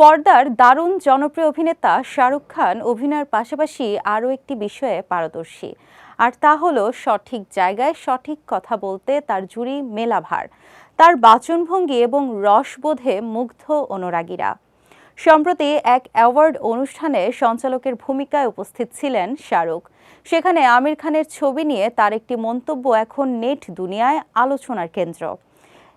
পর্দার দারুণ জনপ্রিয় অভিনেতা শাহরুখ খান অভিনয়ের পাশাপাশি আরও একটি বিষয়ে পারদর্শী। আর তা হলো সঠিক জায়গায় সঠিক কথা বলতে তার জুড়ি মেলাভার, তার বাচনভঙ্গি এবং রসবোধে মুগ্ধ অনুরাগীরা। সম্প্রতি এক অ্যাওয়ার্ড অনুষ্ঠানে সঞ্চালকের ভূমিকায় উপস্থিত ছিলেন শাহরুখ। সেখানে আমির খানের ছবি নিয়ে তার একটি মন্তব্য এখন নেট দুনিয়ায় আলোচনার কেন্দ্র।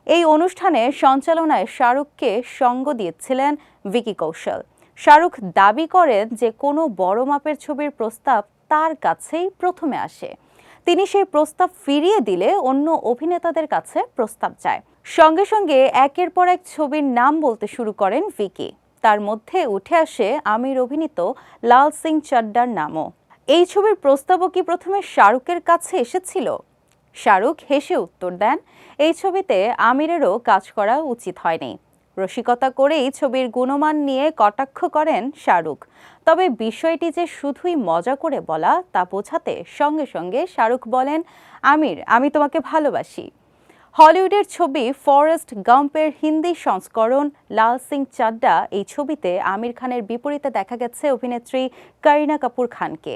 এই অনুষ্ঠানে সঞ্চালনায় শাহরুখকে সঙ্গ দিয়েছিলেন ভিকি কৌশল। শাহরুখ দাবি করেন যে কোনো বড় মাপের ছবির প্রস্তাব তার কাছেই প্রথমে আসে। তিনি সেই প্রস্তাব ফিরিয়ে দিলে অন্য অভিনেতাদের কাছে প্রস্তাব চায়। সঙ্গে সঙ্গে একের পর এক ছবির নাম বলতে শুরু করেন ভিকি। তার মধ্যে উঠে আসে আমির অভিনীত লাল সিং চাড্ডার নামও। এই ছবির প্রস্তাবও কি প্রথমে শাহরুখের কাছে এসেছিল? শাহরুখ হেসে উত্তর দেন, এই ছবিতে আমিরেরও কাজ করা উচিত হয়নি। রসিকতা করেই ছবির গুণমান নিয়ে কটাক্ষ করেন শাহরুখ। তবে বিষয়টি যে শুধুই মজা করে বলা, তা বোঝাতে সঙ্গে সঙ্গে শাহরুখ বলেন, আমির, আমি তোমাকে ভালোবাসি। হলিউডের ছবি ফরেস্ট গাম্পের হিন্দি সংস্করণ লাল সিং চাড্ডা এই ছবিতে আমির খানের বিপরীতে দেখা গেছে অভিনেত্রী করিনা কাপুর খানকে।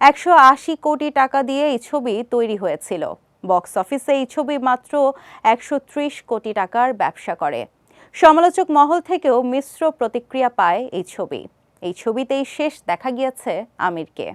একশো আশি কোটি টাকা দিয়ে এই ছবি তৈরি হয়েছিল। বক্স অফিসে এই ছবি মাত্র একশো ত্রিশ কোটি টাকার ব্যবসা করে। সমালোচক মহল থেকেও মিশ্র প্রতিক্রিয়া পায় এই ছবি। এই ছবিতেই শেষ দেখা গিয়েছে আমিরকে।